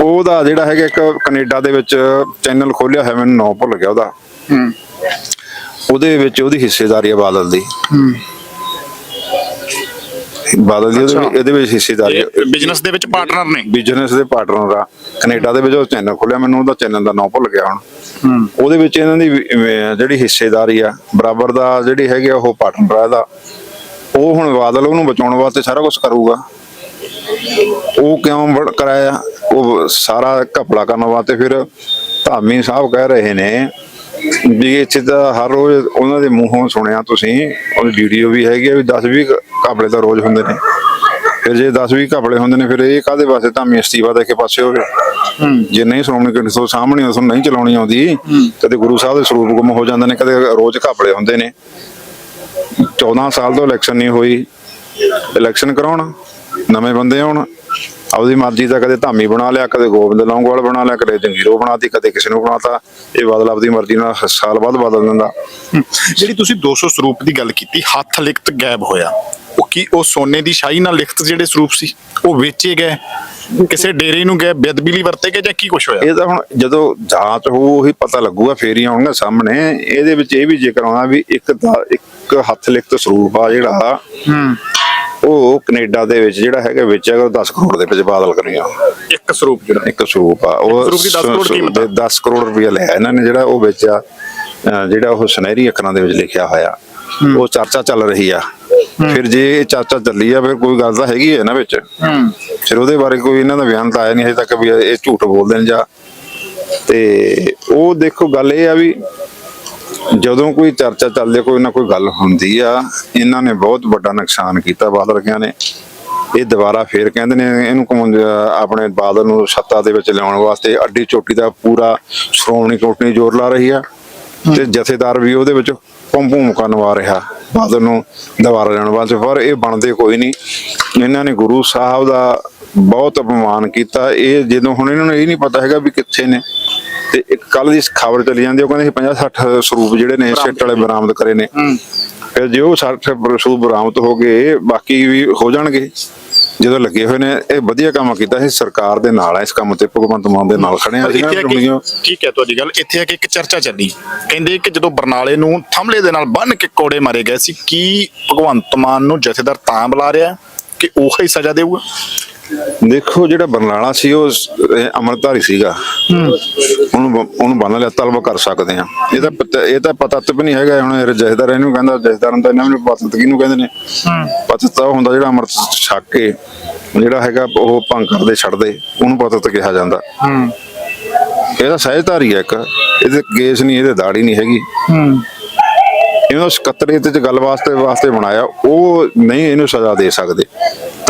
ਉਹਦਾ ਜਿਹੜਾ ਹੈਗਾ ਇੱਕ ਕੈਨੇਡਾ ਦੇ ਵਿੱਚ ਚੈਨਲ ਖੋਲਿਆ ਹੈ ਮੈਨੂੰ ਨਾਂ ਭੁੱਲ ਗਿਆ ਉਹਦਾ। ਉਹਦੇ ਵਿੱਚ ਉਹਦੀ ਹਿੱਸੇਦਾਰੀ ਹੈ। ਬਾਦਲ ਦੀ ਬਾਦਲ ਵਿੱਚ- ਇਹਦੇ ਵਿੱਚ ਹਿੱਸੇਦਾਰੀ ਬਿਜ਼ਨਸ ਦੇ ਵਿੱਚ ਪਾਰਟਨਰ ਨੇ? ਬਿਜ਼ਨਸ ਦੇ ਪਾਰਟਨਰ ਆ। ਕੈਨੇਡਾ ਦੇ ਵਿੱਚ ਉਹ ਚੈਨਲ ਖੋਲਿਆ ਮੈਨੂੰ ਉਹਦਾ ਚੈਨਲ ਦਾ ਨਾਮ ਭੁੱਲ ਗਿਆ ਹੁਣ। ਉਹਦੇ ਵਿੱਚ ਇਹਨਾਂ ਦੀ ਜਿਹੜੀ ਹਿੱਸੇਦਾਰੀ ਆ ਬਰਾਬਰ ਦਾ ਜਿਹੜੀ ਹੈਗੀ ਆ ਉਹ ਪਾਰਟਨਰ ਆ ਇਹਦਾ। ਉਹ ਹੁਣ ਬਾਦਲ ਉਹਨੂੰ ਬਚਾਉਣ ਵਾਸਤੇ ਸਾਰਾ ਕੁਝ ਕਰੂਗਾ। ਉਹ ਕਿਉਂ ਕਰਾਇਆ? ਉਹ ਸਾਰਾ ਘਪਲਾ ਕਰਨ ਵਾਸਤੇ ਫਿਰ ਧਾਮੀ ਸਾਹਿਬ ਕਹਿ ਰਹੇ ਨੇ ਵੀ ਇੱਥੇ ਤਾਂ ਹਰ ਰੋਜ਼ ਉਹਨਾਂ ਦੇ ਮੂੰਹੋਂ ਸੁਣਿਆ ਤੁਸੀਂ। ਉਹ ਵੀਡੀਓ ਵੀ ਹੈਗੀ ਆ ਵੀ 10 20 ਘਪਲੇ ਤਾਂ ਰੋਜ਼ ਹੁੰਦੇ ਨੇ। ਫਿਰ ਜੇ 10 20 ਘਪਲੇ ਹੁੰਦੇ ਨੇ ਫਿਰ ਇਹ ਕਾਦੇ ਵਾਸਤੇ ਧਾਮੀ ਅਸਤੀਫਾ ਦੇ ਕੇ ਪਾਸੇ ਹੋਵੇ? ਜੇ ਨਹੀਂ ਸ਼੍ਰੋਮਣੀ ਕਮੇਟੀ ਤੋਂ ਸਾਹਮਣੇ ਉਸ ਨੂੰ ਨਹੀਂ ਚਲਾਉਣੀ ਆਉਂਦੀ ਕਦੇ ਗੁਰੂ ਸਾਹਿਬ ਦੇ ਸਰੂਪ ਗੁੰਮ ਹੋ ਜਾਂਦੇ ਨੇ ਕਦੇ ਰੋਜ਼ ਘਪਲੇ ਹੁੰਦੇ ਨੇ। 14 ਸਾਲ ਤੋਂ ਇਲੈਕਸ਼ਨ ਨਹੀਂ ਹੋਈ। ਇਲੈਕਸ਼ਨ ਕਰਾਉਣ। ਨਵੇਂ ਬੰਦੇ ਆਉਣ ਆਪਦੀ ਮਰਜ਼ੀ ਦਾ ਕਦੇ ਧਾਮੀ ਬਣਾ ਲਿਆ ਕਦੇ ਗੋਬਿੰਦ ਲੌਂਗੋਵਾਲ ਬਣਾ ਲਿਆ ਕਦੇ ਜੰਗੀਰੋ ਬਣਾਤੀ ਕਦੇ ਕਿਸੇ ਨੂੰ ਬਣਾਤਾ ਇਹ ਬਦਲ ਆਪਦੀ ਮਰਜ਼ੀ ਨਾਲ ਸਾਲ ਬਾਅਦ ਬਦਲ ਦਿੰਦਾ। ਜਿਹੜੀ ਤੁਸੀਂ 200 ਸਰੂਪ ਦੀ ਗੱਲ ਕੀਤੀ ਹੱਥ ਲਿਖਤ ਗਾਇਬ ਹੋਇਆ। ਉਹ ਕੀ ਉਹ ਸੋਨੇ ਦੀ ਸ਼ਾਹੀ ਨਾਲ ਲਿਖਤ ਜਿਹੜੇ ਸਰੂਪ ਸੀ ਉਹ ਵੇਚੇ ਗਏ? ਕਿਸੇ ਡੇਰੇ ਨੂੰ ਗਏ ਬੇਦਬੀ ਲਈ ਵਰਤੇ ਗਏ ਜਾਂ ਕੀ ਕੁਝ ਹੋਇਆ? ਇਹ ਤਾਂ ਹੁਣ ਜਦੋਂ ਜਾਂਚ ਹੋਊ ਉਹੀ ਪਤਾ ਲੱਗੂਗਾ ਫੇਰ ਹੀ ਆਉਣਗੇ ਸਾਹਮਣੇ। ਇਹਦੇ ਵਿੱਚ ਇਹ ਵੀ ਜ਼ਿਕਰ ਆਉਣਾ ਵੀ ਇੱਕ ਦਾ ਇੱਕ ਹੱਥ ਲਿਖਤ ਸਰੂਪ ਆ ਜਿਹੜਾ ਉਹ ਕੈਨੇਡਾ ਦੇ ਵਿੱਚ ਜਿਹੜਾ ਹੈਗਾ ਵੇਚਿਆ ਗਿਆ 10 ਕਰੋੜ ਦੇ ਵਿੱਚ ਬਾਦਲ ਕਰਿਆ। ਇੱਕ ਸਰੂਪ ਜਿਹੜਾ। ਇੱਕ ਸਰੂਪ ਆ। ਉਹ ਸਰੂਪ ਦੀ 10 ਕਰੋੜ ਕੀਮਤ ਆ। 10 ਕਰੋੜ ਰੁਪਏ ਲਿਆ। ਇਹਨਾਂ ਨੇ ਜਿਹੜਾ ਉਹ ਵੇਚਿਆ ਜਿਹੜਾ ਉਹ ਸੁਨਹਿਰੀ ਅੱਖਰਾਂ ਦੇ ਵਿੱਚ ਲਿਖਿਆ ਹੋਇਆ। ਉਹ ਚਰਚਾ ਚੱਲ ਰਹੀ ਆ। ਫਿਰ ਜੇ ਇਹ ਚਰਚਾ ਚੱਲੀ ਆ ਫਿਰ ਕੋਈ ਗੱਲ ਤਾਂ ਹੈਗੀ ਹੈ ਨਾ ਵਿੱਚ। ਫਿਰ ਉਹਦੇ ਬਾਰੇ ਕੋਈ ਇਹਨਾਂ ਦਾ ਬਿਆਨ ਤਾਂ ਆਇਆ ਨਹੀਂ ਹਜੇ ਤੱਕ ਵੀ ਇਹ ਝੂਠ ਬੋਲਦੇ ਨੇ ਜਾਂ। ਤੇ ਉਹ ਦੇਖੋ ਗੱਲ ਇਹ ਆ ਵੀ ਜਦੋਂ ਕੋਈ ਚਰਚਾ ਚੱਲਦੀ ਕੋਈ ਨਾ ਕੋਈ ਗੱਲ ਹੁੰਦੀ ਆ ਇਹਨਾਂ ਨੇ ਬਹੁਤ ਵੱਡਾ ਨੁਕਸਾਨ ਕੀਤਾ ਬਾਦਲ ਕਿਆਂ ਨੇ। ਇਹ ਦੁਬਾਰਾ ਫੇਰ ਕਹਿੰਦੇ ਨੇ ਇਹਨੂੰ ਆਪਣੇ ਬਾਦਲ ਨੂੰ ਸੱਤਾ ਦੇ ਵਿੱਚ ਲਿਆਉਣ ਵਾਸਤੇ ਅੱਡੀ ਚੋਟੀ ਦਾ ਪੂਰਾ ਸ਼੍ਰੋਮਣੀ ਕਮੇਟੀ ਜ਼ੋਰ ਲਾ ਰਹੀ ਆ ਤੇ ਜਥੇਦਾਰ ਵੀ ਉਹਦੇ ਵਿੱਚ ਭੂਮ ਭੂਮਿਕਾ ਨਿਭਾ ਰਿਹਾ ਬਾਦਲ ਨੂੰ ਦੁਬਾਰਾ ਲੈਣ ਵਾਸਤੇ। ਪਰ ਇਹ ਬਣਦੇ ਕੋਈ ਨਹੀਂ। ਇਹਨਾਂ ਨੇ ਗੁਰੂ ਸਾਹਿਬ ਦਾ ਬਹੁਤ ਅਪਮਾਨ ਕੀਤਾ। ਇਹ ਜਦੋਂ ਹੁਣ ਇਹਨਾਂ ਨੂੰ ਇਹ ਨਹੀਂ ਪਤਾ ਹੈਗਾ ਵੀ ਕਿੱਥੇ ਨੇ। ਤੇ ਇੱਕ ਕੱਲ ਦੀ ਖਬਰ ਚੱਲੀ ਜਾਂਦੀ ਉਹ ਕਹਿੰਦੇ ਸੀ 50 60 ਸਰੂਪ ਜਿਹੜੇ ਨੇ ਸਿੱਟ ਵਾਲੇ ਬਰਾਮਦ ਕਰੇ ਨੇ। ਫਿਰ ਜੇ ਉਹ 60 ਸਰੂਪ ਬਰਾਮਦ ਹੋ ਗਏ ਬਾਕੀ ਵੀ ਹੋ ਜਾਣਗੇ। ਜਦੋਂ ਲੱਗੇ ਹੋਏ ਨੇ ਇਹ ਵਧੀਆ ਕੰਮ ਕੀਤਾ ਸੀ ਸਰਕਾਰ ਦੇ ਨਾਲ ਹੈ ਇਸ ਕੰਮ ਤੇ ਭਗਵੰਤ ਮਾਨ ਦੇ ਨਾਲ ਖੜੇ ਆ। ਅਸੀਂ ਠੀਕ ਹੈ ਤੁਹਾਡੀ ਗੱਲ? ਇੱਥੇ ਆ ਕਿ ਇੱਕ ਚਰਚਾ ਚੱਲੀ। ਕਹਿੰਦੇ ਕਿ ਜਦੋਂ ਬਰਨਾਲੇ ਨੂੰ ਥੰਮਲੇ ਦੇ ਨਾਲ ਬੰਨ ਕੇ ਕੋੜੇ ਮਾਰੇ ਗਏ ਸੀ ਕੀ ਭਗਵੰਤ ਮਾਨ ਨੂੰ ਜਥੇਦਾਰ ਤਾਂ ਬੁਲਾ ਰਿਹਾ ਕਿ ਉਹ ਹੀ ਸਜ਼ਾ ਦੇਊਗਾ? ਦੇਖੋ ਜਿਹੜਾ ਬਰਨਾਲਾ ਸੀ ਉਹ ਅੰਮ੍ਰਿਤਧਾਰੀ ਸੀਗਾ। ਉਹਨੂੰ ਉਹਨੂੰ ਬੰਨ ਲਿਆ ਤਲਬ ਕਰ ਸਕਦੇ ਆ ਇਹ ਤਾਂ ਇਹ ਤਾਂ ਪਤਾ ਤੇ ਵੀ ਨਹੀਂ ਹੈਗਾ ਹੁਣ ਇਹ ਜਥੇਦਾਰ ਇਹਨੂੰ ਕਹਿੰਦਾ ਜਥੇਦਾਰ ਨੂੰ ਤਾਂ ਇਹਨਾਂ ਨੂੰ ਪਤਾ ਕਿਹਨੂੰ ਕਹਿੰਦੇ ਨੇ? ਪਤਾ ਤਾਂ ਹੁੰਦਾ ਜਿਹੜਾ ਅੰਮ੍ਰਿਤ ਛਕ ਕੇ ਜਿਹੜਾ ਹੈਗਾ ਉਹ ਭੰਗ ਕਰਦੇ ਛੱਡਦੇ ਉਹਨੂੰ ਪਤਾ ਤੇ ਕਿਹਾ ਜਾਂਦਾ। ਇਹ ਤਾਂ ਸਹਿਜਧਾਰੀ ਹੈ ਇੱਕ। ਇਹਦੇ ਕੇਸ ਨਹੀਂ ਇਹਦੇ ਦਾੜੀ ਨਹੀਂ ਹੈਗੀ। ਇਹਨੂੰ ਸਕੱਤਰੇ ਤੇ ਗੱਲ ਵਾਸਤੇ ਵਾਸਤੇ ਬਣਾਇਆ ਉਹ ਨਹੀਂ ਇਹਨੂੰ ਸਜ਼ਾ ਦੇ ਸਕਦੇ।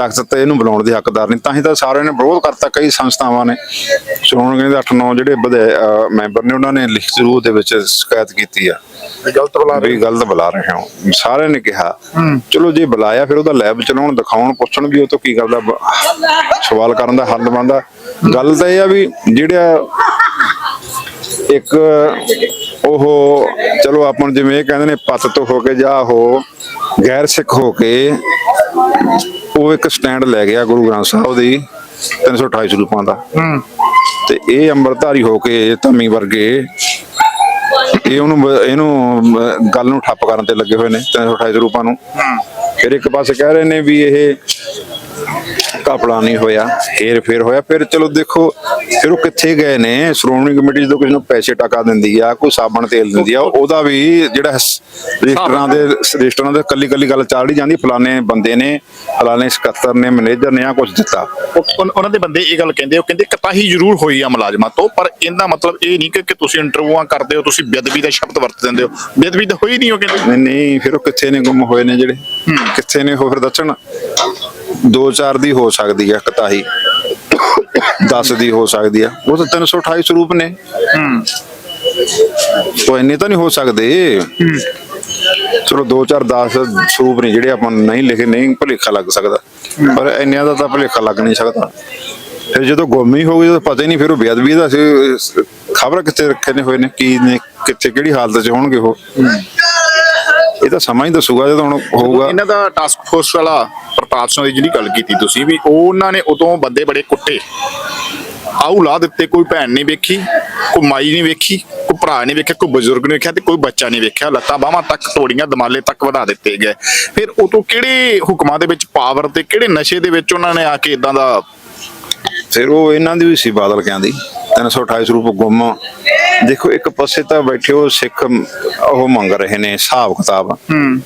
ਤਖਤ ਤੇ ਇਹਨੂੰ ਬੁਲਾਉਣ ਦੇ ਹੱਕਦਾਰ ਨਹੀਂ ਤਾਂ ਹੀ ਤਾਂ ਸਾਰਿਆਂ ਨੇ ਵਿਰੋਧ ਕਰਤਾ ਕਈ ਸੰਸਥਾਵਾਂ ਨੇ। ਸ਼੍ਰੋਮਣੀ ਦੇ 8-9 ਜਿਹੜੇ ਮੈਂਬਰ ਨੇ ਉਹਨਾਂ ਨੇ ਲਿਖਤ ਰੂਪ ਦੇ ਵਿੱਚ ਸ਼ਿਕਾਇਤ ਕੀਤੀ ਆ। ਗਲਤ ਬੁਲਾ ਵੀ ਗਲਤ ਬੁਲਾ ਰਹੇ ਹੋ। ਸਾਰਿਆਂ ਨੇ ਕਿਹਾ ਚਲੋ ਜੇ ਬੁਲਾਇਆ ਫਿਰ ਉਹਦਾ ਲੈਬ ਚਲਾਉਣ ਦਿਖਾਉਣ ਪੁੱਛਣ ਵੀ ਉਹ ਤੋਂ ਕੀ ਕਰਦਾ ਬ- ਸਵਾਲ ਕਰਨ ਦਾ ਹੱਲ ਬੰਦਾ ਗੱਲ ਤਾਂ ਇਹ ਆ ਵੀ ਜਿਹੜਾ ਇੱਕ ਉਹ ਚਲੋ ਆਪਾਂ ਜਿਵੇਂ ਇਹ ਕਹਿੰਦੇ ਨੇ ਪੱਤ ਤੋਂ ਹੋ ਕੇ ਜਾਂ ਉਹ ਗੈਰ ਸਿੱਖ ਹੋ ਕੇ ਉਹ ਇੱਕ ਸਟੈਂਡ ਲੈ ਗਿਆ ਗੁਰੂ ਗ੍ਰੰਥ ਸਾਹਿਬ ਦੀ 328 ਰੁਪਏ ਦਾ। ਤੇ ਇਹ ਅੰਮ੍ਰਿਤਧਾਰੀ ਹੋ ਕੇ ਧੰਮੀ ਵਰਗੇ ਇਹ ਉਹਨੂੰ ਇਹਨੂੰ ਗੱਲ ਨੂੰ ਠੱਪ ਕਰਨ ਤੇ ਲੱਗੇ ਹੋਏ ਨੇ 328 ਰੁਪਏ ਨੂੰ। ਫਿਰ ਇੱਕ ਪਾਸੇ ਕਹਿ ਰਹੇ ਨੇ ਵੀ ਇਹ ਕਪੜਾ ਨਹੀਂ ਹੋਇਆ ਹੇਰ ਫੇਰ ਹੋਇਆ। ਫਿਰ ਚਲੋ ਦੇਖੋ ਫਿਰ ਉਹ ਕਿੱਥੇ ਗਏ ਨੇ? ਸ਼੍ਰੋਮਣੀ ਕਮੇਟੀ ਜਦੋਂ ਕਿਸੇ ਨੂੰ ਪੈਸੇ ਟਕਾ ਦਿੰਦੀ ਆ ਕੋਈ ਸਾਬਣ ਤੇਲ ਦਿੰਦੀ ਆ। ਉਹਦਾ ਵੀ ਜਿਹੜਾ ਰਜਿਸਟਰਾਂ ਦੇ ਰਜਿਸਟਰਾਂ ਦੇ ਕੱਲੀ ਕੱਲੀ ਗੱਲ ਚੱਲ ਹੀ ਜਾਂਦੀ। ਫਲਾਣੇ ਬੰਦੇ ਨੇ ਫਲਾਣੇ ਸਕੱਤਰ ਨੇ ਮੈਨੇਜਰ ਨੇ ਆ ਕੁਝ ਦਿੱਤਾ। ਉਹਨਾਂ ਦੇ ਬੰਦੇ ਇਹ ਗੱਲ ਕਹਿੰਦੇ ਉਹ ਕਹਿੰਦੇ ਕਤਾਹੀ ਜ਼ਰੂਰ ਹੋਈ ਆ ਮੁਲਾਜ਼ਮਾਂ ਤੋਂ ਪਰ ਇਹਦਾ ਮਤਲਬ ਇਹ ਨਹੀਂ ਕਿ ਕਿ ਤੁਸੀਂ ਇੰਟਰਵਿਊਆਂ ਕਰਦੇ ਹੋ ਤੁਸੀਂ ਬੇਅਦਬੀ ਦਾ ਸ਼ਬਦ ਵਰਤ ਦਿੰਦੇ ਹੋ। ਬੇਅਦਬੀ ਤਾਂ ਹੋਈ ਨਹੀਂ ਉਹ ਕਹਿੰਦੇ। ਨਹੀਂ ਨਹੀਂ ਫਿਰ ਉਹ ਕਿੱਥੇ ਨੇ ਗੁੰਮ ਹੋਏ ਨੇ ਜਿਹੜੇ? ਕਿੱਥੇ ਨੇ ਉਹ ਫਿਰ ਦੱਸਣ? ਦੋ ਚਾਰ ਦੀ ਹੋ ਸਕਦੀ ਆ ਕਤਾਹੀ 10 ਦੀ ਹੋ ਸਕਦੀ ਆ। ਉਹ ਤਾਂ 328 ਸਰੂਪ ਨੇ। ਉਹ ਇੰਨੇ ਤਾਂ ਨਹੀਂ ਹੋ ਸਕਦੇ। ਚਲੋ 2 4 10 ਸਰੂਪ ਨੇ ਜਿਹੜੇ ਆਪਾਂ ਨੂੰ ਨਹੀਂ ਲਿਖੇ ਨਹੀਂ ਭੁਲੇਖਾ ਲੱਗ ਸਕਦਾ। ਪਰ ਇੰਨਿਆਂ ਦਾ ਤਾਂ ਭੁਲੇਖਾ ਲੱਗ ਨਹੀਂ ਸਕਦਾ। ਫਿਰ ਜਦੋਂ ਗੁੰਮ ਹੀ ਹੋ ਗਈ ਤਾਂ ਪਤਾ ਹੀ ਨਹੀਂ ਫਿਰ ਉਹ ਬੇਅਦਬੀ ਦਾ ਖਬਰ ਕਿੱਥੇ ਰੱਖੇ ਨੇ ਹੋਏ ਨੇ ਕੀ ਨੇ ਕਿੱਥੇ ਕਿਹੜੀ ਹਾਲਤ 'ਚ ਹੋਣਗੇ ਉਹ। ਇਹ ਤਾਂ ਸਮਾਂ ਹੀ ਦੱਸੂਗਾ ਜਦੋਂ ਹੁਣ ਹੋਊਗਾ। ਇਹਨਾਂ ਦਾ ਟਾਸਕ ਫੋਰਸ ਵਾਲਾ ਪ੍ਰਤਾਪ ਸਿੰਘ ਦੀ ਜਿਹੜੀ ਗੱਲ ਕੀਤੀ ਤੁਸੀਂ ਵੀ ਉਹਨਾਂ ਨੇ ਉਦੋਂ ਬੰਦੇ ਬੜੇ ਕੁੱਟੇ। ਆਉ ਲਾ ਦਿੱਤੇ ਕੋਈ ਭੈਣ ਨਹੀਂ ਵੇਖੀ ਕੋਈ ਮਾਈ ਨਹੀਂ ਵੇਖੀ ਕੋਈ ਭਰਾ ਨਹੀਂ ਵੇਖਿਆ ਕੋਈ ਬਜ਼ੁਰਗ ਨਹੀਂ ਵੇਖਿਆ ਤੇ ਕੋਈ ਬੱਚਾ ਨਹੀਂ ਵੇਖਿਆ। ਲੱਤਾਂ ਬਾਹਾਂ ਤੱਕ ਤੋੜੀਆਂ ਦਮਾਲੇ ਤੱਕ ਵਧਾ ਦਿੱਤੇ ਗਏ। ਫਿਰ ਉਦੋਂ ਕਿਹੜੇ ਹੁਕਮਾਂ ਦੇ ਵਿੱਚ ਪਾਵਰ ਤੇ ਕਿਹੜੇ ਨਸ਼ੇ ਦੇ ਵਿੱਚ ਉਹਨਾਂ ਨੇ ਆ ਕੇ ਇਦਾਂ ਦਾ ਫਿਰ ਉਹ ਇਹਨਾਂ ਦੀ ਵੀ ਸੀ ਬਾਦਲ ਕਹਿੰਦੀ 328 ਰੁਪਏ ਗੁੰਮ। ਦੇਖੋ ਇੱਕ ਪਾਸੇ ਤਾਂ ਬੈਠੇ ਉਹ ਸਿੱਖ ਉਹ ਮੰਗ ਰਹੇ ਨੇ ਹਿਸਾਬ ਕਿਤਾਬ।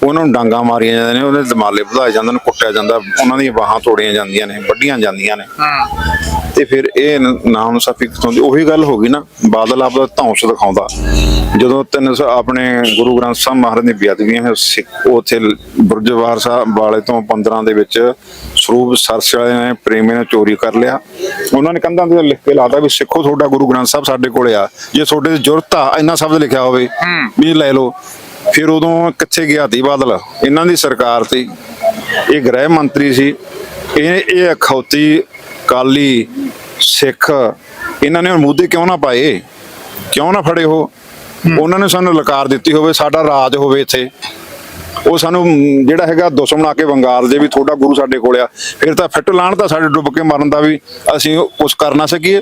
ਉਹਨਾਂ ਨੂੰ ਡਾਂਗਾ ਮਾਰੀਆਂ ਜਾਂਦੀਆਂ ਨੇ ਉਹਦੇ ਦਮਾਲੇ ਵਧਾਏ ਜਾਂਦੇ ਨੇ ਕੁੱਟਿਆ ਜਾਂਦਾ ਉਹਨਾਂ ਦੀਆਂ ਬਾਹਾਂ ਤੋੜੀਆਂ ਜਾਂਦੀਆਂ ਨੇ ਵੱਡੀਆਂ ਜਾਂਦੀਆਂ ਨੇ। ਤੇ ਫਿਰ ਇਹ ਨ- ਨਾਮ ਸਾਫੀ ਕਿਥੋਂ ਦੀ ਉਹੀ ਗੱਲ ਹੋ ਗਈ ਨਾ ਬਾਦਲ ਆਪਦਾ ਧੌਂਸ ਦਿਖਾਉਂਦਾ। ਜਦੋਂ ਤਿੰਨ ਸੌ ਆਪਣੇ ਗੁਰੂ ਗ੍ਰੰਥ ਸਾਹਿਬ ਮਹਾਰਾਜ ਦੀ ਹੈ ਸਿੱਖ ਉੱਥੇ ਬੁਰਜਵਾਰ ਸਾਹਿਬ ਵਾਲੇ ਤੋਂ 15 ਦੇ ਵਿੱਚ ਸਰੂਪ ਸਰਸ ਵਾਲੇ ਨੇ ਪ੍ਰੇਮੀ ਨੇ ਚੋਰੀ ਕਰ ਲਿਆ। ਉਹਨਾਂ ਨੇ ਕੰਧਾਂ ਤੇ ਲਿਖ ਕੇ ਲਾਤਾ ਵੀ ਸਿੱਖੋ ਤੁਹਾਡਾ ਗੁਰੂ ਗ੍ਰੰਥ ਸਾਹਿਬ ਸਾਡੇ ਕੋਲੇ ਆ। ਜੇ ਤੁਹਾਡੇ ਦੀ ਜ਼ਰੂਰਤ ਆ ਇੰਨਾ ਸ਼ਬਦ ਲਿਖਿਆ ਹੋਵੇ ਵੀ ਲੈ ਲਓ। ਫਿਰ ਉਦੋਂ ਕਿੱਥੇ ਗਿਆ ਤੀ ਬਾਦਲ? ਇਹਨਾਂ ਦੀ ਸਰਕਾਰ ਸੀ ਇਹ ਗ੍ਰਹਿ ਮੰਤਰੀ ਸੀ। ਇਹ ਇਹ ਅਖੌਤੀ ਕਾਲੀ ਸਿੱਖ ਇਹਨਾਂ ਨੇ ਮੁੱਦੇ ਕਿਉਂ ਨਾ ਪਾਏ? ਕਿਉਂ ਨਾ ਫੜੇ ਹੋ। ਉਹਨਾਂ ਨੇ ਸਾਨੂੰ ਲਕਾਰ ਦਿੱਤੀ ਹੋਵੇ ਸਾਡਾ ਰਾਜ ਹੋਵੇ ਇੱਥੇ। ਉਹ ਸਾਨੂੰ ਜਿਹੜਾ ਹੈਗਾ ਦੁਸ਼ਮਣ ਆ ਕੇ ਵੰਗਾਰ ਦੇ ਵੀ ਤੁਹਾਡਾ ਗੁਰੂ ਸਾਡੇ ਕੋਲ ਆ। ਫਿਰ ਤਾਂ ਫਿੱਟ ਲਾਣ ਤਾਂ ਸਾਡੇ ਡੁੱਬ ਕੇ ਮਰਨ ਦਾ ਵੀ ਅਸੀਂ ਕੁਝ ਕਰ ਨਾ ਸਕੀਏ।